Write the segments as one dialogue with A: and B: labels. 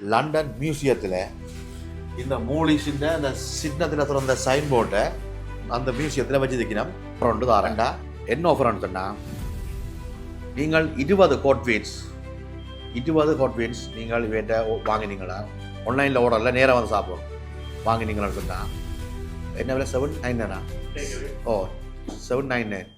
A: London மியூசியத்தில் இந்த மூலிஸிൻ്റെ அந்த சின்னத்தில் திறந்த சைன் போர்ட்டை அந்த மியூசியத்தில் வச்சிருக்கணும். ரெண்டு தாரண்டா என்ன ஆஃபர்னு சொன்னால் நீங்கள் இருபது கோட் வீன்ஸ் இருபது ஹாட் வீன்ஸ் நீங்கள் இவன்ட்ட வாங்கினீங்களா? ஆன்லைனில் ஓடரில் நேராக வந்து சாப்பிடும். வாங்கினீங்களான்னு சொன்னால் என்ன விலை? செவன் நைன் நைனா ஓ செவன் நைன் நைன்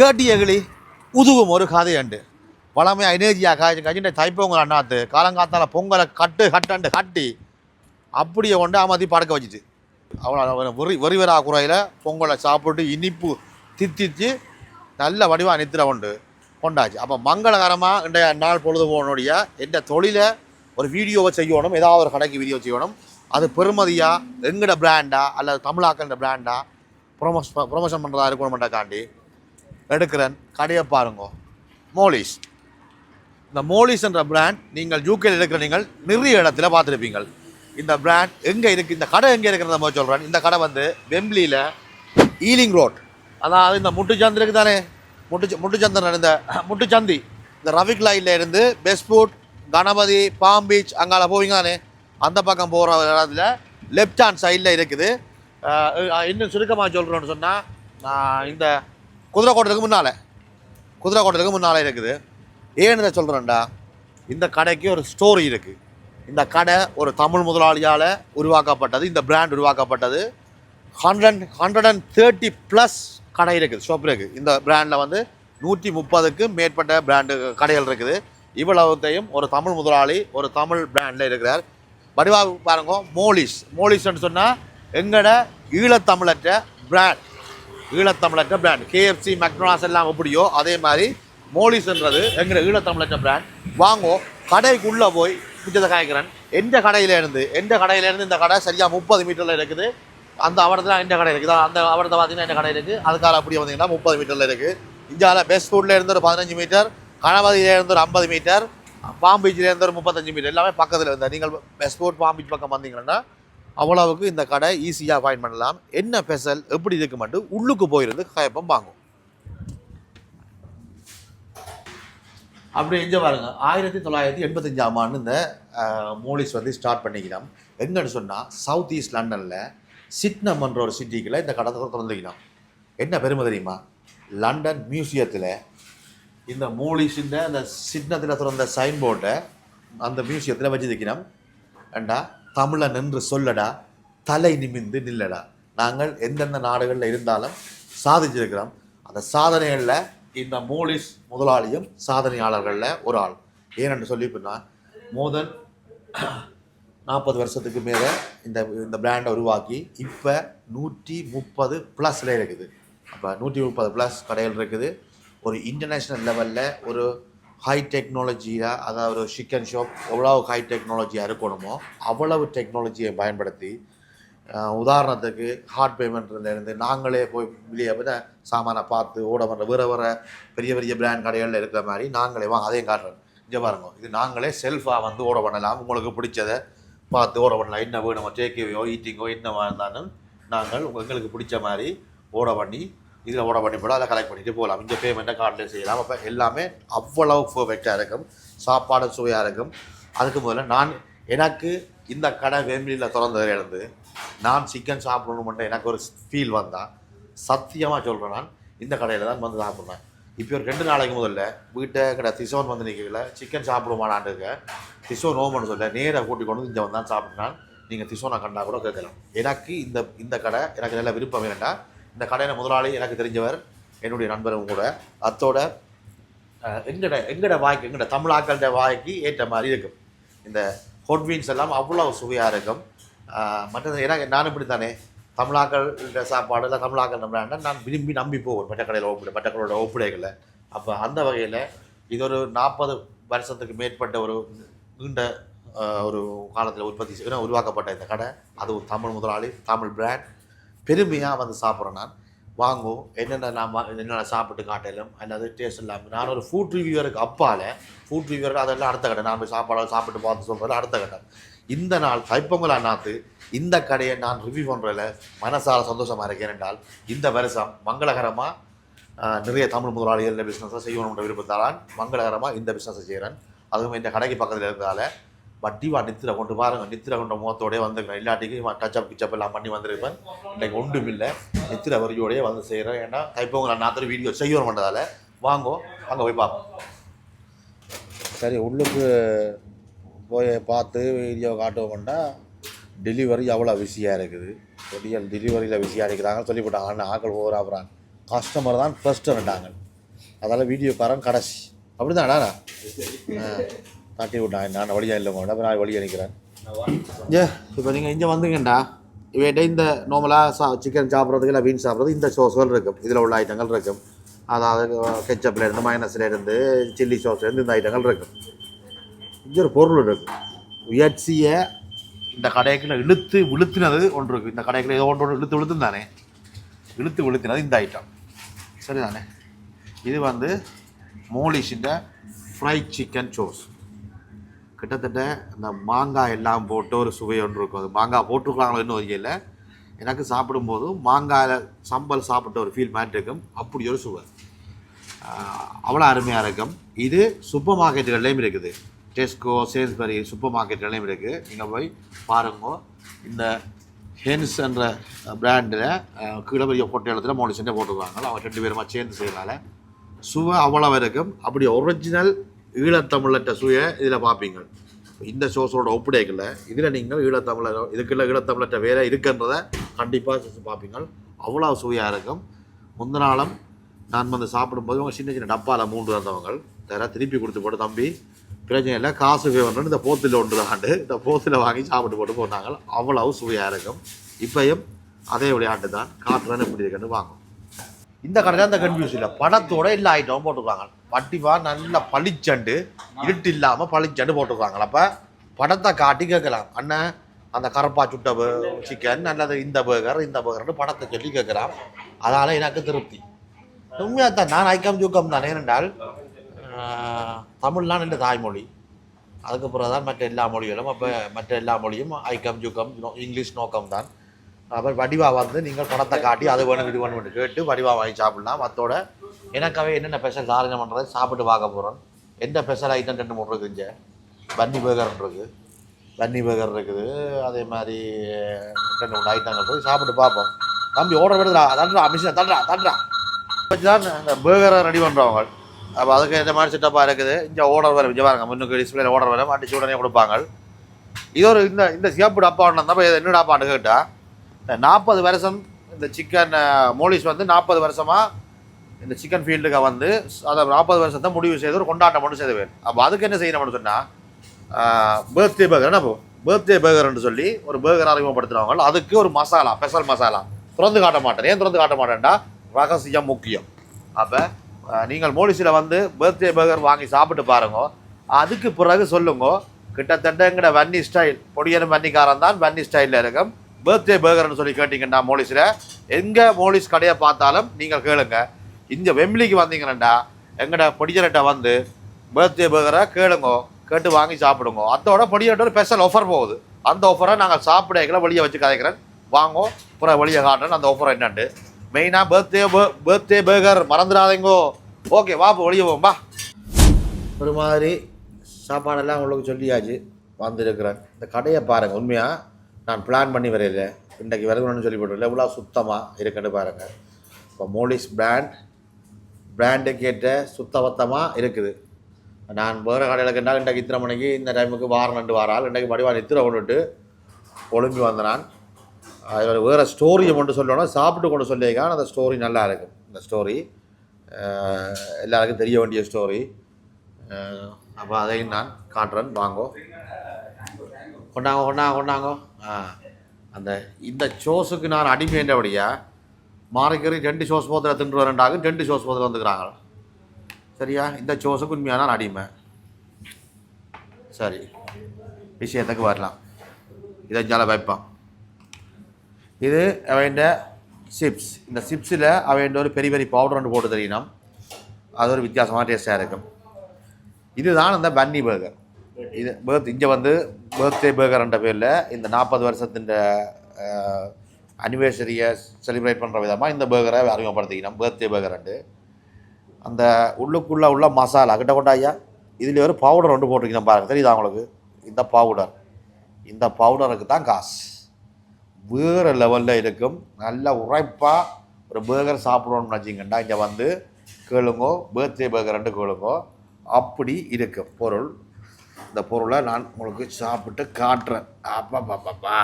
A: கேட்டியகளி உதுவும் ஒரு கதையுண்டு பழமையாக எனர்ஜியாக காய்ச்சி கஞ்சிட்ட தைப்பொங்கல் அண்ணாத்து காலங்காத்தால் பொங்கலை கட்டு கட்டண்டு கட்டி அப்படியே கொண்டு அமதி படக்க வச்சுட்டு அவ்வளோ வெறி வெறிவரா குறையில் பொங்கலை சாப்பிட்டு இனிப்பு தித்திச்சு நல்ல வடிவாக நித்திர கொண்டு கொண்டாச்சு. அப்போ மங்களகரமாக இன்றைய நாள் பொழுது போகணுடைய எந்த தொழிலை ஒரு வீடியோவை செய்யணும் ஏதாவது ஒரு கடைக்கு வீடியோ செய்யணும். அது பெருமதியாக எங்கட பிராண்டா அல்லது தமிழாக்கள்ன்ற பிராண்டா ப்ரொமோஸ் ப்ரொமோஷன் பண்ணுறதா இருக்கணுமெண்டாக்காண்டி எடுக்கிறேன். கடையை பாருங்க. மோலிஸ். இந்த மோலிஸ் என்ற பிராண்ட் நீங்கள் யூகேல இருக்கிற நீங்கள் நிறைய இடத்துல பார்த்துருப்பீங்கள். இந்த பிராண்ட் எங்கே இருக்குது இந்த கடை எங்கே இருக்கிறத மாதிரி சொல்கிறேன் இந்த கடை வந்து வெம்பிலியில் ஈலிங் ரோட் அதாவது இந்த முட்டுச்சந்தி இருக்குது தானே? முட்டு முட்டுச்சந்திரன் இந்த முட்டுச்சந்தி. இந்த ரவிக் லைனில் இருந்து பெஸ்ட்ஃபுட் கணபதி பாம் பீச் அங்கால போவீங்க தானே? அந்த பக்கம் போகிற இடத்துல லெஃப்ட் ஹேண்ட் சைடில் இருக்குது. இன்னும் சுருக்கமாக சொல்கிறோன்னு சொன்னால் இந்த குதிரை கோட்டத்துக்கு முன்னால். குதிரை கோட்டத்துக்கு முன்னால் இருக்குது. ஏன்னு இதை சொல்கிறேன்டா இந்த கடைக்கு ஒரு ஸ்டோரி இருக்குது இந்த கடை ஒரு தமிழ் முதலாளியால் உருவாக்கப்பட்டது இந்த பிராண்ட் உருவாக்கப்பட்டது. Hundred hundred and thirty plus கடை இருக்குது ஷாப் இருக்குது இந்த பிராண்டில் வந்து நூற்றி முப்பதுக்கு மேற்பட்ட பிராண்டு கடைகள் இருக்குது. இவ்வளவுத்தையும் ஒரு தமிழ் முதலாளி ஒரு தமிழ் பிராண்டில் இருக்கிறார். வடிவா பாருங்க மோலிஸ். மோலிஸ்ன்னு சொன்னால் எங்கட ஈழத்தமிழற்ற பிராண்ட் ஈழத்தமிழற்ற பிராண்ட் கேஎஃப்சி மெக்னாஸ் எல்லாம் எப்படியோ அதே மாதிரி மோலிஸ்ன்றது எங்கிற ஈழத்தமிழற்ற பிராண்ட் வாங்கோ கடைக்குள்ளே போய் மிச்சத்தை காய்க்கிறேன். எந்த கடையிலேருந்து எந்த கடையிலேருந்து இந்த கடை சரியாக முப்பது மீட்டரில் இருக்குது? அந்த அவரத்தில் எந்த கடை இருக்குது? அந்த அவரத்தை பார்த்தீங்கன்னா எந்த கடை இருக்குது? அதுக்காக அப்படியே வந்தீங்கன்னா முப்பது மீட்டரில் இருக்குது. இந்தியாவில் பெஸ்ட் ஃபுட்டில் இருந்து ஒரு பதினஞ்சு மீட்டர் கணபதியிலேருந்து ஒரு ஐம்பது மீட்டர் பாம்பீச்சிலேருந்து ஒரு முப்பத்தஞ்சு மீட்டர் எல்லாமே பக்கத்தில் இருந்தால் நீங்கள் பெஸ்ட் ஃபுட் பாம்பீச் பக்கம் வந்தீங்கன்னா அவ்வளவுக்கு இந்த கடை ஈஸியாக ஃபைன் பண்ணலாம். என்ன ஸ்பெஷல் எப்படி இருக்கு உள்ளுக்கு போயிருந்து கயப்பம் வாங்கும். அப்படி எங்க பாருங்க. ஆயிரத்தி தொள்ளாயிரத்தி எண்பத்தஞ்சாம் ஆண்டு இந்த மூலிஸ் வந்து ஸ்டார்ட் பண்ணிக்கலாம் எங்கன்னு சொன்னால் சவுத் ஈஸ்ட் லண்டனில் சிட்னம்ன்ற ஒரு சிட்டிக்கில் இந்த கடை திறந்துக்கலாம் என்ன பெருமை தெரியுமா? லண்டன் மியூசியத்தில் இந்த மூலிஸின் அந்த சிட்னத்தில் திறந்த சைன் போர்ட்டை அந்த மியூசியத்தில் வச்சிருக்கிறோம் ஏண்டா? தமிழை நின்று சொல்லடா தலை நிமிந்து நில்லடா. நாங்கள் எந்தெந்த நாடுகளில் இருந்தாலும் சாதிச்சிருக்கிறோம். அந்த சாதனைகளில் இந்த மோலிஸ் முதலாளியும் சாதனையாளர்களில் ஒரு ஆள். ஏனென்று சொல்லி போனால் மோதன் நாற்பது வருஷத்துக்கு மேலே இந்த இந்த பிராண்டை உருவாக்கி இப்போ நூற்றி முப்பது ப்ளஸில் இருக்குது. அப்போ நூற்றி முப்பது ப்ளஸ் கடைகள் இருக்குது. ஒரு இன்டர்நேஷ்னல் லெவலில் ஒரு ஹை டெக்னாலஜியாக அதாவது ஒரு சிக்கன் ஷாப் எவ்வளவு ஹை டெக்னாலஜியாக இருக்கணுமோ அவ்வளவு டெக்னாலஜியை பயன்படுத்தி உதாரணத்துக்கு ஹார்ட் பேமெண்ட்லேருந்து நாங்களே போய் வெளியே விட சாமானை பார்த்து ஓட பண்ணுற வேறு வேறு பெரிய பெரிய பிராண்ட் கடைகளில் இருக்கிற மாதிரி நாங்களே வா அதையும் காட்டுறோம். இங்கே பாருங்க இது நாங்களே செல்ஃபாக வந்து ஓட பண்ணலாம். உங்களுக்கு பிடிச்சதை பார்த்து ஓட பண்ணலாம். என்ன வேணுமோ டேக்கேவையோ ஈட்டிங்கோ என்ன இருந்தாலும் நாங்கள் உங்களுக்கு எங்களுக்கு பிடிச்ச மாதிரி ஓட பண்ணி இதில் ஓட பண்ணி போட அதை கலெக்ட் பண்ணிட்டு போகலாம். இந்த பேமெண்ட்டை கார்டில் செய்யலாம். அப்போ எல்லாமே அவ்வளவு பர்ஃபெக்டாக இருக்கும். சாப்பாடு சுவையாக இருக்கும். அதுக்கு முதல்ல நான் எனக்கு இந்த கடை வேம்பிலியில் திறந்ததுலேருந்து நான் சிக்கன் சாப்பிடணும் மட்டும் எனக்கு ஒரு ஃபீல் வந்தால் சத்தியமாக சொல்கிறேன் நான் இந்த கடையில் தான் வந்து சாப்பிட்றேன் இப்போ ஒரு ரெண்டு நாளைக்கு முதல்ல வீட்டை கடை திசோன் வந்து நிற்கல சிக்கன் சாப்பிடுமானான்டுக்க திசோன் நோமன்னு சொல்ல நேராக கூட்டி கொண்டு வந்து இங்கே வந்தான் சாப்பிட்றான் நீங்கள் திசோனை கண்டா கூட கேட்கலாம். எனக்கு இந்த இந்த கடை எனக்கு நல்ல விருப்பம் வேண்டாம் இந்த கடையில் முதலாளி எனக்கு தெரிஞ்சவர் என்னுடைய நண்பரும் கூட. அத்தோட எங்கட எங்கட வாய்க்கு எங்கட தமிழாக்களோட வாய்க்கு ஏற்ற மாதிரி இருக்கும். இந்த ஹொட்மீன்ஸ் எல்லாம் அவ்வளோ சுவையாக இருக்கும். மற்றது ஏன்னா நான் இப்படி தானே தமிழாக்கள் சாப்பாடு இல்லை தமிழாக்கள் நம்புறாங்கன்னா நான் விரும்பி நம்பி போவேன். மட்டக்கடையில் ஒப்பிட மற்றக்களோட ஒப்பிடைகளை அப்போ அந்த வகையில் இது ஒரு நாற்பது வருஷத்துக்கு மேற்பட்ட ஒரு நீண்ட ஒரு காலத்தில் உற்பத்தி உருவாக்கப்பட்ட இந்த கடை. அது ஒரு தமிழ் முதலாளி தமிழ் பிராண்ட் பெருமையாக வந்து சாப்பிட்றேன் நான். வாங்கும் என்னென்ன நான் என்னென்ன சாப்பிட்டு காட்டலும் அல்லது டேஸ்ட் இல்லாமல் நான் ஒரு ஃபுட் ரிவ்யூவருக்கு அப்பால் ஃபுட் ரிவ்யூவருக்கு அதெல்லாம் அடுத்த கடை நான் போய் சாப்பாடு சாப்பிட்டு பார்த்து சொல்கிறது அடுத்த கட்டம். இந்த நாள் தைப்பொங்கல் அண்ணாத்து இந்த கடையை நான் ரிவ்யூ பண்ணுறதில் மனசால் சந்தோஷமாக இருக்கேன் என்றால் இந்த வருஷம் மங்களகரமாக நிறைய தமிழ் முதலாளிகள் பிஸ்னஸை செய்யணுன்ற விருப்பத்தால் மங்களகரமாக இந்த பிஸ்னஸை செய்கிறேன் அதுவும் இந்த கடைக்கு பக்கத்தில் இருக்கிறதால வட்டிவா நித்திர கொண்டு பாருங்க நித்திர கொண்ட முகத்தோடய வந்துருக்கேன் இல்லாட்டிக்கு டச்சப் கிச்சப் எல்லாம் பண்ணி வந்திருப்பேன். இன்றைக்கு ஒன்றும் இல்லை நித்திர வரியோடய வந்து செய்கிறேன் ஏன்னா நான் அண்ணாத்திர வீடியோ செய்ய பண்ணுறதால வாங்கோ அங்கே போய் பார்ப்போம் சரி உள்ளுக்கு போய் பார்த்து வீடியோ காட்டுவோம்னா டெலிவரி அவ்வளோ பிஸியாக இருக்குது? டெலிவரி டெலிவரியில் பிஸியாக இருக்கிறாங்க. சொல்லிவிட்டாங்க ஆனால் ஆக்கள் ஓவர் ஆகுறாங்க கஸ்டமர் தான் ஃபஸ்ட்டு அதனால் அதால் வீடியோக்காரன் கடைசி. அப்படி தானா தட்டி விட்டான் நான் வழியாக இல்லை போனா நான் வழியாக நிற்கிறேன் ஏ இப்போ நீங்கள் இங்கே வந்துங்கண்டா. இவன்ட்ட இந்த நார்மலாக சா சிக்கன் சாப்பிட்றதுக்கு இல்லை மீன் சாப்பிட்றது இந்த சோஸ்கள் இருக்கும். இதில் உள்ள ஐட்டங்கள் இருக்கும். அதாவது கெச்சப்பில் இருந்து மைனஸில் இருந்து சில்லி சோஸ்லேருந்து இந்த ஐட்டங்கள் இருக்கும். இங்கே ஒரு பொருள் இருக்கும் உயர்ச்சியை இந்த கடைக்குள்ள இழுத்து விழுத்தினது ஒன்று இருக்குது இந்த கடைக்குள்ள ஏதோ ஒன்று ஒன்று இழுத்து விழுத்துந்தானே இழுத்து விழுத்தினது இந்த ஐட்டம் சரிதானே? இது வந்து மோலிஷின் ஃப்ரை சிக்கன் சோஸ் கிட்டத்தட்ட இந்த மாங்காய் எல்லாம் போட்டு ஒரு சுவை ஒன்று இருக்கும். அது மாங்காய் போட்டிருக்காங்களோ இன்னும் வரையில் எனக்கு சாப்பிடும்போது மாங்காயில் சம்பல் சாப்பிட்ட ஒரு ஃபீல் மாதிரி இருக்கும். அப்படி ஒரு சுவை. அவ்வளோ அருமையாக இருக்கும். இது சூப்பர் மார்க்கெட்டுகள்லேயும் இருக்குது. டெஸ்கோ சேல்ஸ்பரி சூப்பர் மார்க்கெட்டுகள்லேயும் இருக்குது நீங்கள் போய் பாருங்க. இந்த ஹென்ஸ் என்ற பிராண்டில் கீழே பெரிய பொட்டை இடத்துல மூணு சென்ட் போட்டுருக்காங்க. அவங்க ரெண்டு பேருமா சேர்ந்து செய்கிறனால சுவை அவ்வளவு இருக்கும். அப்படி ஒரிஜினல் ஈழத்தமிழற்ற சுவையை இதில் பார்ப்பீங்க இந்த சோஸோட ஒப்படைக்கல இதில் நீங்கள் ஈழத்தமிழர் இதுக்குள்ள ஈழத்தமிழற்ற வேற இருக்குன்றதை கண்டிப்பாக பார்ப்பீங்க அவ்வளோ சுவையாக இருக்கும். முந்தின நாளும் நான் வந்து சாப்பிடும்போது அவங்க சின்ன சின்ன டப்பாவில் மூன்று வந்தவங்க தர திருப்பி கொடுத்து போட்டு தம்பி. பிரச்சனை இல்லை காசு வேணும்னு இந்த போத்தில் ஒன்று தாண்டு இந்த போத்தில் வாங்கி சாப்பிட்டு போட்டு போனாங்க. அவ்வளவு சுவையாக இருக்கும். இப்பயும் அதே விளையாட்டு தான். காட்டுறேன்னு எப்படி இருக்குன்னு வாங்கும் இந்த கடையில் அந்த கன்ஃபியூஸ் இல்லை. படத்தோட இல்லை ஐட்டம் போட்டுருக்காங்க. வட்டிவா நல்ல பளிச்சண்டு இருட்டு இல்லாமல் பளிச்சண்டு போட்டுருக்காங்க அப்போ? படத்தை காட்டி கேட்கலாம். அண்ணன் அந்த கரப்பா சுட்ட சிக்கன் அல்லது இந்த பர்கர் இந்த பர்கர்னு படத்தை சொல்லி கேட்குறான் அதனால் எனக்கு திருப்தி. உண்மையாக தான் நான் ஐக்கம் ஜூக்கம் தான். ஏனென்றால் தமிழ்லாம் என்ற தாய்மொழி. அதுக்கப்புறம் தான் மற்ற எல்லா மொழிகளும் அப்போ மற்ற எல்லா மொழியும் ஐக்கம் ஜூக்கம் இங்கிலீஷ் நோக்கம் தான் அப்புறம் வடிவா வந்து நீங்கள் பணத்தை காட்டி அது வேணும் இது வேணும்னு கேட்டு வடிவா வாங்கி சாப்பிடலாம். மற்றோட எனக்காகவே என்னென்ன ஸ்பெஷல் சாதனை பண்ணுறது சாப்பிட்டு பார்க்க போகிறோம் எந்த ஸ்பெஷல் ஐட்டம் ரெண்டு மூணு இருக்குங்க பன்னி பேகர் இருக்குது. பன்னி பேகர் இருக்குது. அதே மாதிரி ரெண்டு மூணு ஐட்டங்கள் இருக்குது. சாப்பிட்டு பார்ப்போம். தம்பி ஓர்டர் எடுத்துடா. தட்டுறா மிஷினை தட்டுறா தட்டுறா வச்சு தான் இந்த பேகரை ரெடி பண்ணுறவங்க அப்போ அதுக்கு இந்த மாதிரி செட்டப்பாக இருக்குது. இங்கே ஓர்டர் வரும். இங்கே பாருங்க முன்னுக்கு டிஸ்பிளேல ஓர்டர் வரும். அடிச்சு உடனே கொடுப்பாங்க. இது ஒரு இந்த இந்த சிவப்பு டப்பா ஒன்று தான் என்ன டப்பான்னு கேட்டால் நாற்பது வருஷம் இந்த சிக்கன் மோலிஸ் வந்து நாற்பது வருஷமாக இந்த சிக்கன் ஃபீல்டுக்கு வந்து அதை நாற்பது வருஷத்தை முடிவு செய்து ஒரு கொண்டாட்டம் மட்டும் செய்தவர் அப்போ அதுக்கு என்ன செய்யணும்னு சொன்னால் பர்த்டே பர்கர் என்ன பர்த்டே பர்கர்னு சொல்லி ஒரு பர்கர் அறிமுகப்படுத்துகிறவங்க அதுக்கு ஒரு மசாலா ஸ்பெஷல் மசாலா. திறந்து காட்ட மாட்டேன். ஏன் திறந்து காட்ட மாட்டேன்டா? ரகசியம் முக்கியம். அப்போ நீங்கள் மோலிஸில் வந்து பர்த்டே பர்கர் வாங்கி சாப்பிட்டு பாருங்க. அதுக்கு பிறகு சொல்லுங்க. கிட்டத்தட்ட எங்கட வன்னி ஸ்டைல் பொடியனும் வன்னிக்காரன் தான் வன்னி ஸ்டைலில் இருக்கும். பர்த்டே பர்கர்னு சொல்லி கேட்டிங்கன்னா மோலிஸில் எங்கே மோலிஸ் கடையை பார்த்தாலும் நீங்கள் கேளுங்க. இங்கே வெம்லிக்கு வந்தீங்கன்னா எங்கட பொடியன்கிட்ட வந்து பர்த்டே பர்கரை கேளுங்க கேட்டு வாங்கி சாப்பிடுங்க. அதோட பொடியன்ட்ட ஒரு ஸ்பெஷல் ஆஃபர் போகுது. அந்த ஆஃபரை நாங்கள் சாப்பிடல வெளியே வச்சு கதைக்கிறேன். வாங்கோ அப்புறம் வெளியே காட்டுறேன். அந்த ஆஃபர் என்னண்டு? மெயினாக பர்த்டே பர்த்டே பர்கர் மறந்துடாதீங்கோ. ஓகே வா இப்போ வெளியே போம்பா ஒரு மாதிரி சாப்பாடெல்லாம் உங்களுக்கு சொல்லியாச்சு. வந்திருக்கிறேன். இந்த கடையை பாருங்கள் உண்மையாக நான் பிளான் பண்ணி வரையில. இன்றைக்கு வரணும்னு சொல்லி போட்டு எவ்வளோ சுத்தமாக இருக்குன்னு பாருங்கள் இப்போ மோலிஸ் பிராண்ட் பிராண்டுக்கு கேட்ட சுத்தபத்தமாக இருக்குது. நான் வேறு கடையில் கண்டால் இன்றைக்கு இத்தனை மணிக்கு இந்த டைமுக்கு வாரம் ரெண்டு வாரால் இன்றைக்கு மடிவா நித்திர கொண்டுட்டு ஒழுங்கி வந்த நான் அதில் வேறு ஸ்டோரியை கொண்டு சொல்லணும் சாப்பிட்டு கொண்டு சொல்லியிருக்கான். அந்த ஸ்டோரி நல்லா இருக்கும் இந்த ஸ்டோரி எல்லாருக்கும் தெரிய வேண்டிய ஸ்டோரி அப்போ அதையும் நான் காட்டுறேன். வாங்கோ. கொண்டாங்க கொண்டாங்க கொண்டாங்க. அந்த இந்த சோஸுக்கு நான் அடிமைன்றபடியா மாறிக்கறி ரெண்டு சோஸ் போதில் தின்று வரண்டாகும் ரெண்டு சோஸ் போதில் வந்துக்கிறாங்க. சரியா? இந்த சோஸுக்கு உண்மையான நான் அடிமை. சரி. விஷயத்துக்கு வரலாம். இதை ஜால வைப்பான் இது அவன் சிப்ஸ். இந்த சிப்ஸில் அவன் ஒரு பெரிய பெரிய பவுடர் ஒன்று போட்டு தெரியணும். அது ஒரு வித்தியாசமான டேஸ்ட்டாக இருக்கும். இதுதான் அந்த பன்னி பர்கர் இது பேர்த் இங்கே வந்து பேர்த்டே பர்கர்ன்ற பேரில் இந்த நாற்பது வருஷத்தின் அனிவர்சரியை செலிப்ரேட் பண்ணுற விதமாக இந்த பர்கரை அறிமுகப்படுத்திக்கணும். பர்த்டே பர்கர்ண்டு அந்த உள்ளுக்குள்ளே உள்ள மசாலா கிட்ட கொண்டா ஐயா இதில் ஒரு பவுடர் ஒன்று போட்டிருக்கணும் பாருங்க. தெரியுதா உங்களுக்கு? இந்த பவுடர் இந்த பவுடருக்கு தான் காசு. வேறு லெவலில் இருக்கும். நல்ல உரைப்பாக ஒரு பர்கர் சாப்பிடணும்னு வச்சிங்கன்னா இங்கே வந்து கேளுங்கோ பர்த்டே ரெண்டு கேளுங்கோ. அப்படி இருக்கும் பொருள். இந்த பொருளை நான் உங்களுக்கு சாப்பிட்டு காட்டுறேன். அப்பா பாப்பாப்பா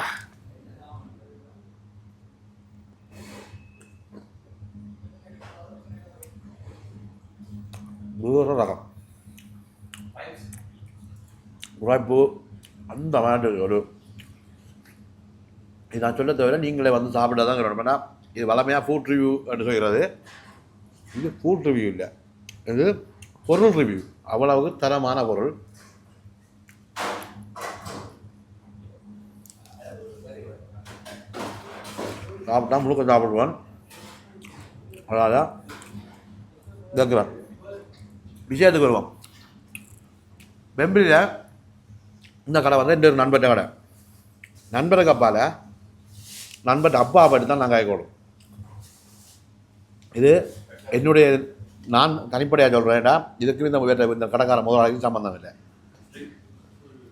A: தூர ரகம். உழைப்பு அந்த மாதிரி ஒரு இது நான் சொல்ல தவிர நீங்களே வந்து சாப்பிட தான் ஏன்னா இது வளமையாக ஃபுட் ரிவ்யூ என்று சொல்கிறது இது ஃபுட் ரிவ்யூ இல்லை. இது பொருள் ரிவ்யூ அவ்வளவு தரமான பொருள். சாப்பிட்டா முழுக்க சாப்பிடுவேன். அதாவது கேட்குறேன் விஷயத்துக்கு வருவோம் வெம்பிலியில் இந்த கடை வந்து ரெண்டு நண்பர்கிட்ட கடை. நண்பருக்கு அப்பால் நண்பர்கிட்ட அப்பா அப்படி தான் நாங்கள் ஆகிக்கணும் இது என்னுடைய நான் தனிப்படையாக சொல்கிறேன்டா இதுக்கு இந்த வேற இந்த கடைக்கார முதலாளிக்கும் சம்மந்தம் இல்லை.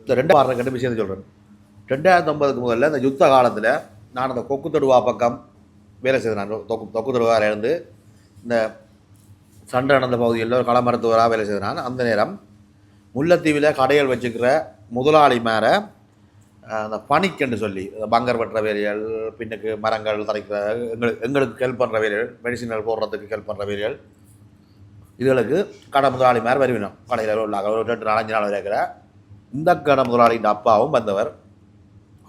A: இந்த ரெண்டு வாரம் ரெண்டு விஷயத்தை சொல்கிறேன் ரெண்டாயிரத்தி ஒன்பதுக்கு முதல்ல இந்த யுத்த காலத்தில் நான் அந்த கொக்கு தொடுவா பக்கம் வேலை செய்தேன். நான் தொக்கு தொக்கு தொடுவாரில் இருந்து இந்த சண்டை நடந்த பகுதியில் ஒரு களமருத்துவராக வேலை செய்தேன். நான் அந்த நேரம் முல்லைத்தீவில் கடைகள் வச்சுக்கிற முதலாளி மேலே அந்த பனிக்கென்று சொல்லி பங்கர் வெட்டுற வேலைகள் பின்னுக்கு மரங்கள் தரைக்கிற எங்களுக்கு எங்களுக்கு ஹெல்ப் பண்ணுற வேலைகள் மெடிசின்கள் போடுறதுக்கு ஹெல்ப் பண்ணுற வேலைகள். இதுகளுக்கு கடை முதலாளி மேலே வருவினோம் கடையில் உள்ள ஒரு ரெண்டு நாலஞ்சு நாள் இருக்கிற இந்த கடை முதலாளியின் அப்பாவும் வந்தவர்.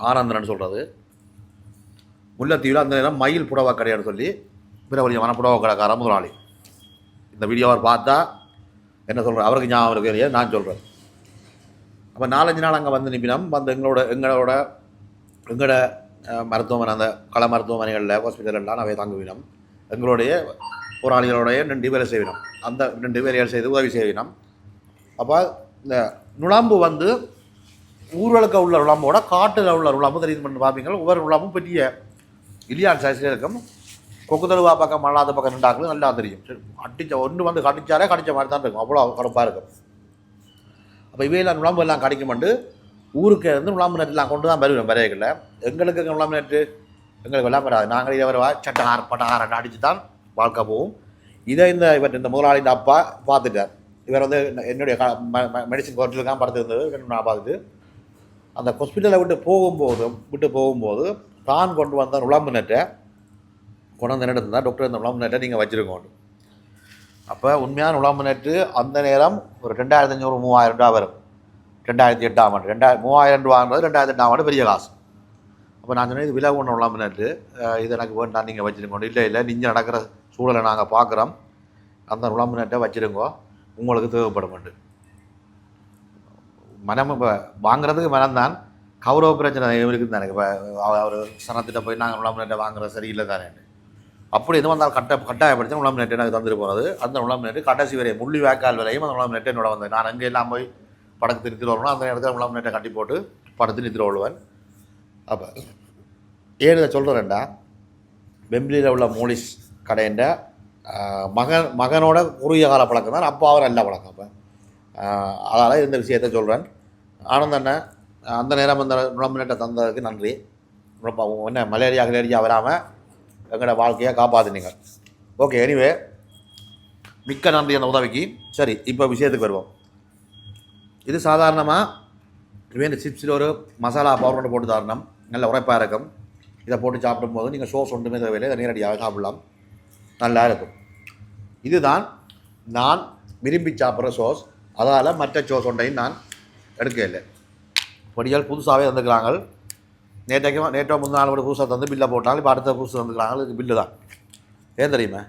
A: ஆனந்தன் சொல்கிறது முல்லைத்தீவில் அந்த நேரம் மயில் புடவா கடையான்னு சொல்லி பிரபலியமான மனப்புடவை கடைக்கார முதலாளி. இந்த வீடியோவை பார்த்தா என்ன சொல்கிறார் அவருக்கு ஞாபகம் இருக்கு இல்லையா நான் சொல்கிறேன் அப்போ நாலஞ்சு நாள் அங்கே வந்து நிப்பினோம். வந்து எங்களோட எங்களோட எங்களோட மருத்துவமனை அந்த கள மருத்துவமனைகளில் ஹாஸ்பிட்டலெல்லாம் அவை தங்குவினோம். எங்களுடைய போராளிகளோடைய ரெண்டு வேலை செய்வினோம். அந்த ரெண்டு வேலைகள் செய்து உதவி செய்வினோம். அப்போ இந்த நுழம்பு வந்து ஊர்களுக்கு உள்ள நுழம்போட காட்டில் உள்ள நுழம்பு தெரியுது பண்ணி பார்ப்பீங்க ஒவ்வொரு நுழம்பும் பெரிய இல்லையான் சைஸ்லேயே இருக்கும் கொக்கு தழுவா பக்கம் மல்லாத பக்கம் நின்றாக்களும் நல்லா தெரியும் அடித்த ஒன்று வந்து கடிச்சாலே கடித்த மாதிரி தான் இருக்கும் அவ்வளோ கடுப்பாக இருக்கும் அப்போ இவையெல்லாம் நுழம்பு எல்லாம் கிடைக்குமெண்டு ஊருக்கு இருந்து நுழம்பு நெட்டுலாம் கொண்டு தான் வருவேன் வரையக்கில் எங்களுக்கு நுழம்பு நெட்டு எங்களுக்கு எல்லாம் வராது நாங்கள் இதை வருவா சட்டகார பட்டகாரன் அடித்து தான் வாழ்க்கை போகும் இதை இந்த இவர் இந்த முதலாளியின் அப்பா பார்த்துட்டார் இவர் வந்து என்னுடைய மெடிசன் கோர்ட்டில் தான் படுத்துருந்தது நான் பார்த்துட்டு அந்த ஹாஸ்பிட்டலை விட்டு போகும்போது விட்டு போகும்போது தான் கொண்டு வந்த நுழம்பு நெட்டை கொண்டு வந்து நெட்டு தான் டாக்டர் இந்த நுழம்பு நெட்டை நீங்கள் வச்சுருக்கோண்டு அப்போ உண்மையான நுழம்பு நெட்டு அந்த நேரம் ஒரு ரெண்டாயிரத்தி அஞ்சூறு மூவாயிரம் ரூபா வரும். ரெண்டாயிரத்தி எட்டாம் ஆண்டு. ரெண்டாயிரம் மூவாயிரம் ரூபாங்கிறது ரெண்டாயிரத்தி எட்டாம் ஆண்டு பெரிய காசு அப்போ நான் சொன்னேன் இது விலை ஒன்று நுழம்பு இது எனக்கு வேண்டாம் நீங்கள் வச்சுருக்கோண்டு இல்லை இல்லை நீங்கள் நடக்கிற சூழலை நாங்கள் பார்க்குறோம். அந்த நுழம்பு நெட்டை வச்சுருங்கோ. உங்களுக்கு தேவைப்படுமெண்டு மனம் இப்போ வாங்குறதுக்கு மனம்தான். கௌரவ பிரச்சனை இருக்குது எனக்கு இப்போ அவர் சனத்திட்ட போய் நாங்கள் உளம் நெட்டை வாங்குறது சரியில்லை தானே. அப்படி எதுவும் வந்தால் கட்ட கட்டாயப்படுத்தி உளம் நெட்டு எனக்கு தந்துட்டு போனது. அந்த உளம் நேற்று கடைசி வரையும் முள்ளி வாய்க்கால் வரையும் அந்த உளம் நெட்டை என்னோட வந்தது. நான் அங்கே எல்லாம் போய் படத்து நிறுத்திட்டு வரணும் அந்த இடத்துல உளம் நெட்டை கட்டி போட்டு படத்து நிறுத்திட்டு வருவேன். அப்போ ஏன் இதை சொல்கிறேன்டா வெம்பிலியில் உள்ள மோலிஸ் கடைன்ற மகன் மகனோட குறுகிய கால பழக்கம் தான் அப்போ அவர் நல்ல பழக்கம். அப்போ அதனால் இந்த விஷயத்த சொல்கிறேன் ஆனந்த அண்ணன் அந்த நேரம் அந்த நுழம்பு தந்ததுக்கு நன்றி. ரொம்ப என்ன மலேரியா கிளேரியா வராமல் எங்களோட வாழ்க்கையை காப்பாற்றினீங்க ஓகே எனிவே மிக்க நன்றி அந்த உதவிக்கு. சரி இப்போ விஷயத்துக்கு வருவோம். இது சாதாரணமாக இவன் சிப்ஸில் ஒரு மசாலா பவுடர் ஒன்று போட்டு தரணும். நல்ல உரைப்பாக இருக்கும். இதை போட்டு சாப்பிடும்போது நீங்கள் சோஸ் ஒன்றுமே தேவையில்லை. இதை நேரடியாக சாப்பிடலாம். நல்லா இருக்கும். இதுதான் நான் விரும்பி சாப்பிட்ற சோஸ் அதால் மற்ற சோஸ் ஒன்றையும் நான் எடுக்க இல்லை படிகள் புதுசாகவே தந்துக்கிறாங்க நேற்றைக்கு நேற்றோ முந்தின நாள் கூட புதுசாக தந்து பில்லை போட்டாலும் இப்போ அடுத்த புதுசு தந்துக்கிறாங்க இதுக்கு பில்லு தான். ஏன் தெரியுமா?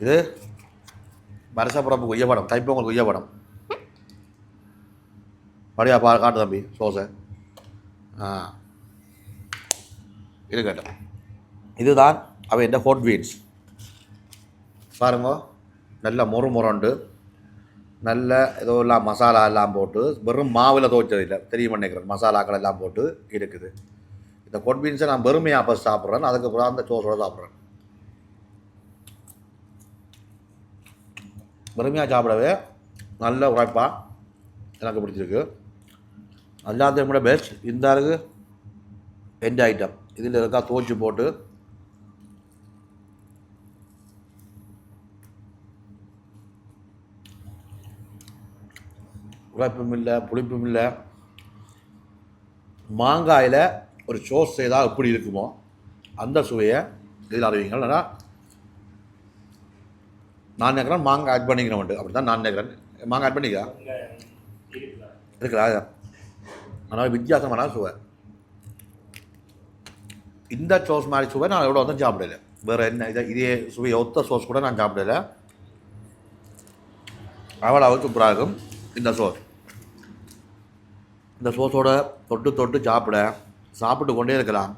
A: இது வருஷப்புறம்பு கொய்ய படம். தைப்பொங்கல் கொய்ய படம். படியா பா காட்டு தம்பி சோசை. ஆ. இது கேட்டேன். இதுதான் அவன் இந்த ஹோட் பீன்ஸ் பாருங்க. நல்ல முறு முரண்டு நல்ல ஏதோ எல்லாம் மசாலா எல்லாம் போட்டு வெறும் மாவில் துவைச்சது இல்லை தெரியும் நினைக்கிறேன்? மசாலாக்கள் எல்லாம் போட்டு இருக்குது. இந்த கொட் பீன்ஸை நான் வெறுமையாக அப்போ சாப்பிட்றேன். அதுக்கப்புறம் அந்த சோஸோட சாப்பிட்றேன். வெறுமையாக சாப்பிடவே நல்ல உழைப்பாக எனக்கு பிடிச்சிருக்கு. எல்லாத்தையும் கூட பெஸ்ட் இந்த அளவுக்கு எண்ட் ஐட்டம் இதில் இருக்கா துவைச்சி போட்டு உழைப்பும் இல்லை புளிப்பும் இல்லை மாங்காயில் ஒரு சோஸ் செய்தால் எப்படி இருக்குமோ அந்த சுவையை இதில் அறிவிங்கள் ஆனால் நான் நினைக்கிறேன் மாங்காய் ஆட் பண்ணிக்கிறேன் அப்படி தான் நான் நினைக்கிறேன் மாங்காய் ஆட் பண்ணிக்கா? இருக்குதா ஆனால் வித்தியாசமான சுவை. இந்த சோஸ் மாதிரி சுவை நான் எவ்வளோ வந்து சாப்பிடல. வேறு என்ன இதை இதே சுவை ஒத்த சோஸ் கூட நான் சாப்பிடல. அவ்வளவு சூப்பராக இருக்கும் இந்த சோஸ் இந்த சோஸோட தொட்டு தொட்டு சாப்பிட சாப்பிட்டு கொண்டே இருக்கலாம்.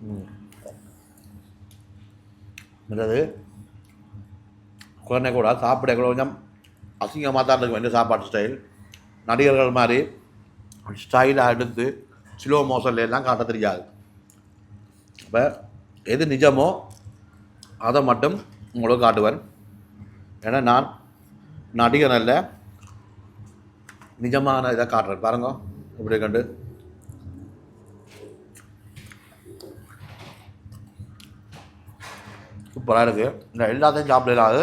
A: ம். என்னது? குழந்தை கூட சாப்பிட கொஞ்சம் அசிங்கமாக தான் இருக்கும் இந்த சாப்பாட்டு ஸ்டைல். நடிகர்கள் மாதிரி ஸ்டைலாக எடுத்து ஸ்லோ மோஷன்ல எல்லாம் காட்ட தெரியாது. இப்போ எது நிஜமோ அதை மட்டும் உங்களுக்கு காட்டுவேன். ஏன்னா நான் நடிகன் அல்ல. நிஜமான இதை காட்டுறேன் பாருங்க. இப்படி கண்டு. சூப்பராக இருக்குது இந்த எல்லாத்தையும் சாப்பிடலாது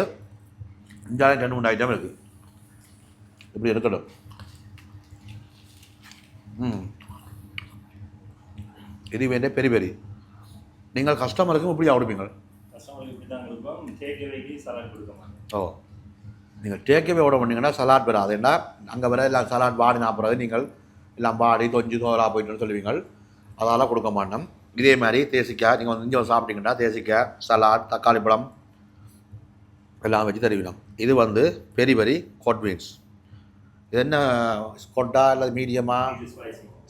A: இந்தியாவில் ரெண்டு மூணு ஐட்டம் இருக்குது இப்படி இருக்கட்டும். ம். இது வேண்டிய பெரிய பெரிய. நீங்கள் கஸ்டமருக்கும் இப்படி
B: மாட்டோம்.
A: ஓ. நீங்கள் டேக்கவே ஓட பண்ணிங்கன்னா சலாட் வராது. ஏன்னா அங்கே வர எல்லாம் சலாட் வாடி பிறகு நீங்கள் எல்லாம் பாடி தொஞ்சு தோலா போயிட்டுன்னு சொல்லுவீங்க அதால் கொடுக்க மாட்டோம். இதே மாதிரி தேசிக்காய் நீங்கள் வந்து இங்கே வந்து சாப்பிட்டீங்கன்னா தேசிக்காய் சலாட் தக்காளி பழம் எல்லாம் வச்சு தருவிடும் இது வந்து பெரி பெரி கோட் பீன்ஸ் இது என்ன ஸ்கொட்டா இல்லை மீடியமாக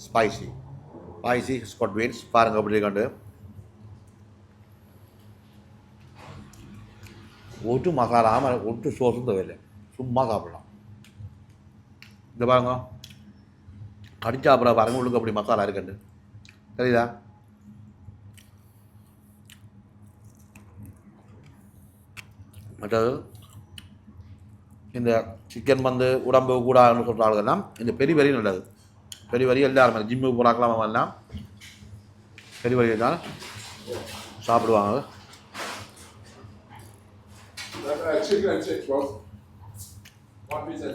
B: ஸ்பைசி
A: ஸ்பைசி ஸ்கொட் பீன்ஸ் பாருங்க அப்படி கண்டு ஒட்டு மசாலா ஒட்டு சோஸும் தேவையில்லை. சும்மா சாப்பிடலாம். இந்த பாருங்க. அடிச்சா அப்புறம் பாருங்க உள்ளுக்கு அப்படி மசாலா இருக்குண்டு தெரியுதா? மற்றது இந்த சிக்கன் வந்து உடம்பு கூடாதுன்னு சொல்கிற ஆளுகள்லாம் இந்த பெரிய பெரிய நல்லது. பெரிய வரி எல்லாருமே ஜிம்முக்கு போகிறாக்கலாம் எல்லாம்? பெரிய வரி தான் சாப்பிடுவாங்க.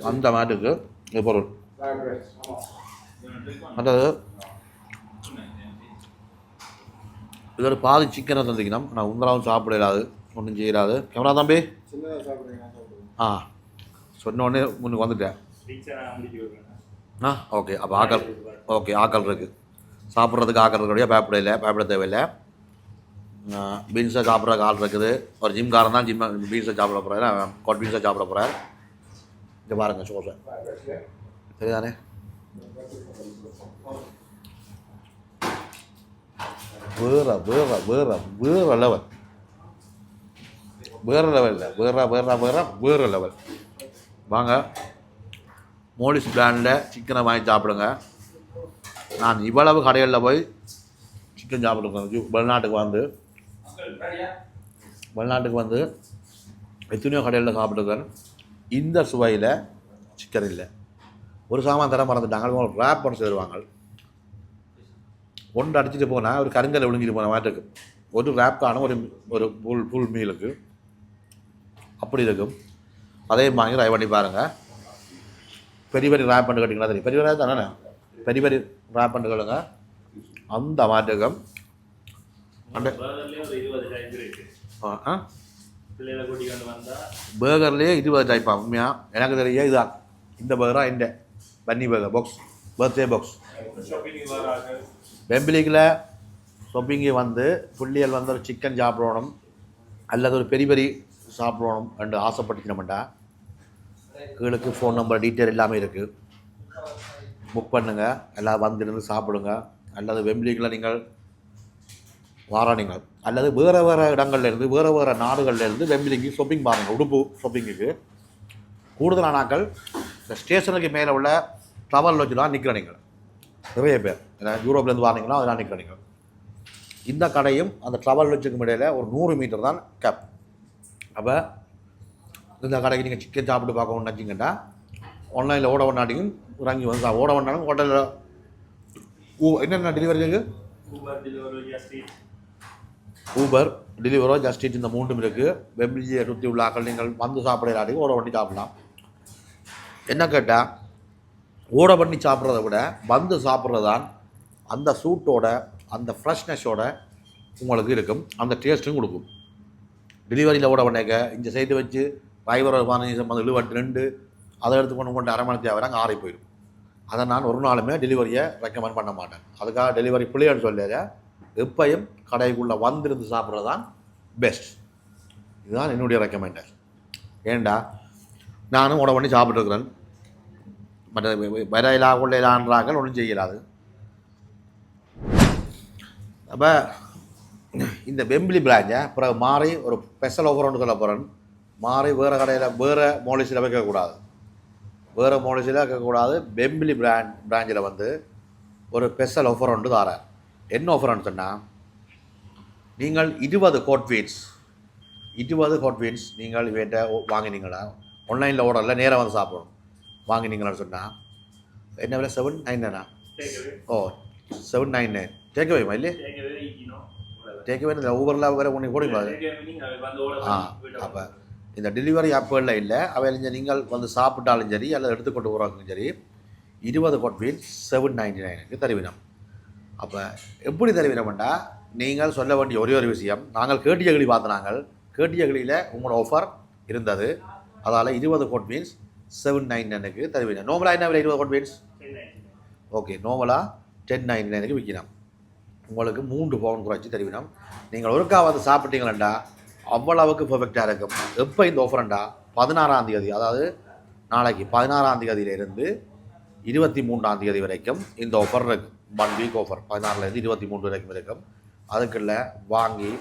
A: அந்த மாட்டுக்கு இது பொருள். அதாவது இதில் பாதி சிக்கனை தந்திக்கணும். ஆனால் உங்களாவும் சாப்பிட இல்லாது ஒன்றும் செய்யலாது கேமரா தம்பி? ஆ சொன்ன உடனே முன்னுக்கு வந்துட்டேன். ஆ ஓகே அப்போ ஆக்கள் ஓகே ஆக்கள் இருக்குது சாப்பிட்றதுக்கு ஆக்கள் இருக்கக்கூடிய பயப்பட இல்லை பயப்பட தேவையில்லை. பீன்ஸை சாப்பிட்றதுக்கு ஆள் இருக்குது. ஒரு ஜிம்காரன் தான் ஜிம் பீன்ஸை சாப்பிட போகிறேன் கோட் பீன்ஸை சாப்பிட போகிறேன் இங்கே பாருங்க
C: சொல்கிறேன்
A: சரிதானே வேற வேற வேற வேற லெவல் வேற லெவலில் வேற வேற வேற வேற லெவல் வாங்க மோலிஸ் பிராண்டில் சிக்கனை வாங்கி சாப்பிடுங்க. நான் இவ்வளவு கடைகளில் போய் சிக்கன் சாப்பிட்ருக்கேன் வெளிநாட்டுக்கு வந்து. வெளிநாட்டுக்கு வந்து எத்தனையோ கடைகளில் சாப்பிட்ருக்கேன் இந்த சுவையில் சிக்கன் இல்லை. ஒரு சாமான் தர மறந்துட்டாங்க. ரேப் பண்ணி தருவாங்க ஒன்று அடிச்சுட்டு போனால் ஒரு கருங்கல்ல விழுங்கிட்டு போன இருக்கும். ஒரு ரேப்கான ஒரு ஒரு ஃபுல் ஃபுல் மீலுக்கு அப்படி இருக்கும். அதே வாங்கி ட்ரை பண்ணி பாருங்கள் பெரிய பெரிய ரேப் பண்ணு கட்டிங்கன்னா தெரியும். பெரிய பெரிய தானே? பெரிய பெரிய ரேப் பண்ணு கட்டுங்க அந்த மாட்டுக்கும் அந்த ஆ. பேர்கர்லேயே இருபது டைப்பா உண்மையாக எனக்கு தெரிய இதுதான் இந்த பேர்கரா இந்த. பன்னி பேர்கர் பாக்ஸ் பர்த்டே பாக்ஸ் வெம்பிலிக்கில் ஷாப்பிங்கு வந்து புள்ளியல் வந்து ஒரு சிக்கன் சாப்பிடணும். அல்லது ஒரு பெரிய பெரிய சாப்பிடணும் என்று ஆசைப்பட்டுச்சினோம்டா கீழுக்கு ஃபோன் நம்பர் டீட்டெயில் எல்லாமே இருக்குது புக் பண்ணுங்க. எல்லாம் வந்திருந்து சாப்பிடுங்க. அல்லது வெம்பிலிக்கில் நீங்கள் வாராணிகள். அல்லது வேறு வேறு இடங்கள்லேருந்து வேறு வேறு நாடுகள்லேருந்து வெம்பிலிக்கு ஷாப்பிங் பாருங்கள் உடுப்பு ஷாப்பிங்குக்கு கூடுதலானாக்கள் இந்த ஸ்டேஷனுக்கு மேலே உள்ள ட்ரவல் வச்சு தான் நிற்கிற நிறைய பேர். ஏன்னா யூரோப்லேருந்து வாரீங்களோ அதெல்லாம் நிற்கிற இந்த கடையும் அந்த ட்ரவல் லட்சுக்கும் இடையில் ஒரு நூறு மீட்டர் தான் கேப் அப்போ இந்த கடைக்கு நீங்கள் சிக்கன் சாப்பிட்டு பார்க்கணும்னு நினச்சிங்கன்னா ஆன்லைனில் ஓட ஒன்றாட்டியும் இறங்கி வந்து ஓட ஒன்றாலும் ஹோட்டலில் ஊ என்னென்ன டெலிவரி இருக்குது
B: ஊபர் டெலிவரோ ஜஸ்ட்
A: இட் இந்த மூன்றும் இருக்குது வெம்பிலியை சுற்றி உள்ள ஆக்கள் நீங்கள் வந்து சாப்பிட ஓட பண்ணி சாப்பிடலாம் என்ன கேட்டால் ஓட பண்ணி சாப்பிட்றத விட வந்து சாப்பிட்றது தான் அந்த சூட்டோட அந்த ஃப்ரெஷ்னஸோட உங்களுக்கு இருக்கும் அந்த டேஸ்ட்டும் கொடுக்கும் டெலிவரியில் ஓட பண்ணேக்க இந்த செய்து வச்சு டிரைவர் பதினஞ்சு வந்து இழுவட்டு ரெண்டு அதை எடுத்து கொண்டு கொண்டு அரை மணி தேவை ஆறி போயிடும் அதை நான் ஒரு நாளுமே டெலிவரியை ரெக்கமெண்ட் பண்ண மாட்டேன் அதுக்காக டெலிவரி பிள்ளைன்னு சொல்லல எப்பையும் கடைக்குள்ளே வந்திருந்து சாப்பிட்றது தான் பெஸ்ட் இதுதான் என்னுடைய ரெக்கமெண்டர் ஏண்டா? நானும் உட பண்ணி சாப்பிட்ருக்குறேன் மற்ற வரையிலா கொள்ளையிலான்றாங்கள் ஒன்றும் செய்யலாது. அப்போ இந்த வெம்பிலி பிராஞ்சை பிறகு மாறி ஒரு ஸ்பெஷல் ஆஃபர் சொல்ல போகிறேன் மாறி வேறு கடையில் வேறு மோலிஸில் வைக்கக்கூடாது. வேறு மோலிஸில் வைக்கக்கூடாது. வெம்பிலி பிராண்ட் பிராஞ்சில் வந்து ஒரு ஸ்பெஷல் ஆஃபர் ஒன்று தாரேன். என்ன ஆஃபர்னு சொன்னால் நீங்கள் இருபது கோட் வீட்ஸ் இருபது ஹாட் வீன்ஸ் நீங்கள் இவன்ட்ட வாங்கினீங்களா? ஆன்லைனில் ஓடரில் நேராக வந்து சாப்பிடணும். வாங்கினீங்களான்னு சொன்னால் என்ன விலை? செவன் நைன் நைனா
B: டேக்அவே
A: ஓ செவன் நைன் நைன் டேக் அவேமா இல்லையே? டேக் அவே இந்த ஊபரில் வேறு ஒன்று போடுங்களா? ஆ அப்போ இந்த டெலிவரி ஆப்புகளில் இல்லை. அவையில் நீங்கள் வந்து சாப்பிட்டாலும் சரி அல்லது எடுத்துக்கொண்டு போகிறாங்களும் சரி இருபது கோட் வீல் செவன் நைன்டி நைனுக்கு தருவினம். அப்போ எப்படி தருவினம்டா நீங்கள் சொல்ல வேண்டிய ஒரே ஒரு விஷயம். நாங்கள் கேட்டியகளி பார்த்த நாங்கள். கேட்டியகளியில் உங்களோட ஆஃபர் இருந்தது. அதால் இருபது கோட் மீன்ஸ் செவன் நைன் நைனுக்கு தருவினம் நோமலாக என்ன விலை இருபது கோட் மீன்ஸ் ஓகே நோமலாக டென் நைன் நைனுக்கு விற்கணும் உங்களுக்கு மூன்று பவுன் குறைச்சி தருவினம் நீங்கள் ஒருக்கா வந்து சாப்பிட்டீங்களா அவ்வளவுக்கு பெர்ஃபெக்டாக இருக்கும். எப்போ இந்த ஆஃபர்ண்டா பதினாறாம் தேதி அதாவது நாளைக்கு பதினாறாம் தேதியிலிருந்து இருபத்தி மூன்றாம் தேதி வரைக்கும் இந்த ஆஃபர் இருக்குது ஒன் வீக் ஆஃபர் பதினாறுலேருந்து இருபத்தி மூன்று வரைக்கும் இருக்கும். அதுக்குள்ள வாங்கி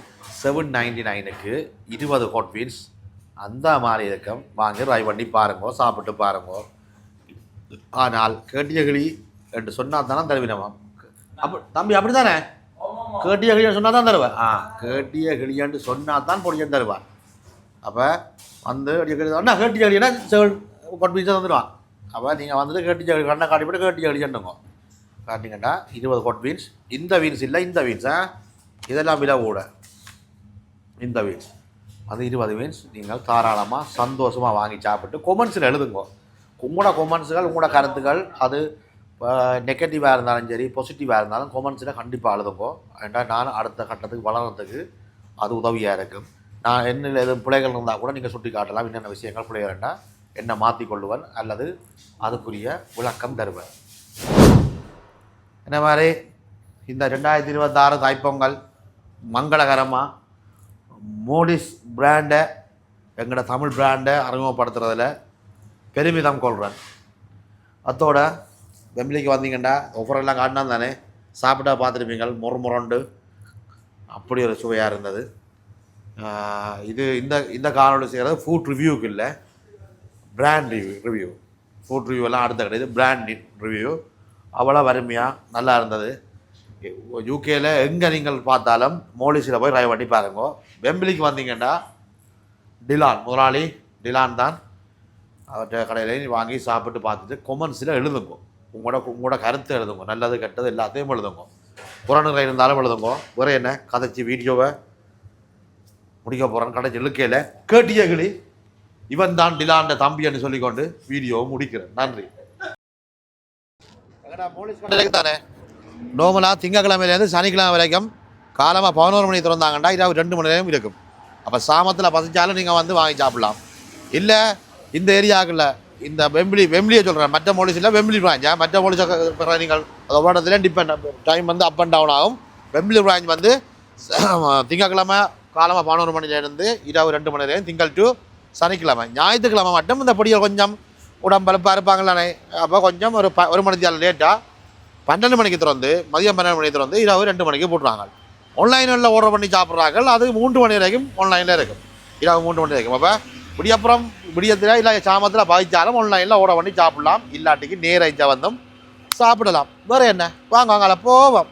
A: செவன் நைன்டி நைனுக்கு இருபது ஹாட் வீன்ஸ் அந்த மாதிரி இருக்கும். வாங்கி ட்ரை பண்ணி பாருங்க சாப்பிட்டு பாருங்க. ஆனால் கேட்டியகளி என்று சொன்னால் தானே தருவினமா. அப்போ தம்பி அப்படி தானே கேட்டிய கிளியான்னு சொன்னால் தான் தருவேன் ஆ கேட்டிய கிளியான்னு சொன்னால் தான் பொடியன் தருவான் அப்போ வந்து அண்ணா கேட்டிய கிளியா செவன் கொண்டு தந்துடுவான் அப்போ நீங்கள் வந்துட்டு கேட்டிய கண்ணை காட்டிவிட்டு கேட்டிய கிளியாண்டுங்க காட்டிங்கண்டா இருபது கொட் வீன்ஸ் இந்த வீன்ஸ் இல்லை இந்த வீன்ஸ் ஆ? இதெல்லாம் விலை கூட. இந்த வீன்ஸ் அது இருபது வீன்ஸ் நீங்கள் தாராளமாக சந்தோஷமாக வாங்கி சாப்பிட்டு கொமெண்ட்ஸில் எழுதுங்க. உங்களோட கொமெண்ட்ஸுகள் உங்களோட கருத்துக்கள் அது நெகட்டிவாக இருந்தாலும் சரி பாசிட்டிவாக இருந்தாலும் கொமெண்ட்ஸில் கண்டிப்பாக எழுதுங்கோ. ஏன்னா நான் அடுத்த கட்டத்துக்கு வளர்கிறதுக்கு அது உதவியாக இருக்கும். நான் என்ன எதுவும் பிள்ளைகள் இருந்தால் கூட நீங்கள் சுட்டி காட்டலாம். என்னென்ன விஷயங்கள் பிள்ளைகள்னா மாற்றி மாற்றிக்கொள்ளுவன் அல்லது அதுக்குரிய விளக்கம் தருவேன். என்ன மாதிரி? இந்த ரெண்டாயிரத்தி இருபத்தாறு தாய்ப்பொங்கல் மங்களகரமாக மோடிஸ் பிராண்டை எங்களோட தமிழ் பிராண்டை அறிமுகப்படுத்துறதில் பெருமிதம் கொள்கிறேன் அத்தோட வெம்பிலிக்கு வந்தீங்கன்னா ஒவ்வொரு எல்லாம் காட்டினா தானே சாப்பிட்டா பார்த்துருப்பீங்க முறு முரண்டு அப்படி ஒரு சுவையாக இருந்தது. இது இந்த இந்த காணொலி செய்கிறது ஃபுட் ரிவ்யூக்கு இல்லை brand review review food review எல்லாம் அடுத்த கிடையாது பிராண்ட் ரிவ்யூ அவ்வளோ வறுமையாக நல்லா இருந்தது. யூகேயில் எங்கே நீங்கள் பார்த்தாலும் மோலிஸில் போய் ட்ரை பண்ணி பாருங்க. வெம்பிலிக்கு வந்தீங்கன்னா டிலான் முதலாளி டிலான் தான். அவற்றை கடையில் வாங்கி சாப்பிட்டு பார்த்துட்டு கொமன்ஸில் எழுதுங்க. உங்களோட உங்களோட கருத்து எழுதுங்க. நல்லது கெட்டது எல்லாத்தையும் எழுதுங்க. புறநிலை இருந்தாலும் எழுதுங்க. வேற என்ன? கதைச்சி வீடியோவை முடிக்க போகிறேன்னு கடைச்சி இழுக்கையில் கேட்டியகளி இவன் தான் டிலாண்ட தம்பின்னு சொல்லிக்கொண்டு வீடியோவை முடிக்கிறேன். நன்றி. தானே? நோமலாக திங்கக்கிழமையிலேருந்து சனிக்கிழமை வரைக்கும் காலமாக பதினோரு மணி திறந்தாங்கன்னா இரவு ரெண்டு மணி நேரம் இருக்கும். அப்போ சாமத்தில் பசிச்சாலும் நீங்கள் வந்து வாங்கி சாப்பிடலாம். இல்லை இந்த ஏரியாவுக்குள்ள இந்த வெம்பிளி வெம்பிளியை சொல்கிறேன் மற்ற போலீஸில் வெம்பிளி பிரான்ச் மற்ற போலீஸை நீங்கள் அது ஓடத்துல டிபெண்ட் டைம் வந்து அப் அண்ட் டவுன் ஆகும். வெம்பிளி பிரான்ச் வந்து திங்கக்கிழமை காலமாக பதினோரு மணிலேருந்து இரவு ரெண்டு மணி நேரம் திங்கள் டு சனிக்கிழமை. ஞாயிற்றுக்கிழமை மட்டும் இந்த பொடியை கொஞ்சம் உடம்பலப்பாக இருப்பாங்களானே அப்போ கொஞ்சம் ஒரு ப ஒரு மணி நேரம் லேட்டாக பன்னெண்டு மணிக்கு திறந்து மதியம் பன்னெண்டு மணிக்கு திறந்து இரவு ரெண்டு மணிக்கு போட்டுறாங்க ஆன்லைனில் ஆர்டர் பண்ணி சாப்பிட்றாங்க அது மூன்று மணி வரைக்கும் ஆன்லைனில் இருக்கும். இரவு மூன்று மணி வரைக்கும். அப்போ விடியப்புறம் விடியத்தில் இல்லை சாமத்தில் பாதித்தாலும் ஆன்லைனில் ஆர்டர் பண்ணி சாப்பிடலாம். இல்லாட்டிக்கு நேராக வந்தும் சாப்பிடலாம். வேறு என்ன? வாங்க வாங்கலாம் போவோம்.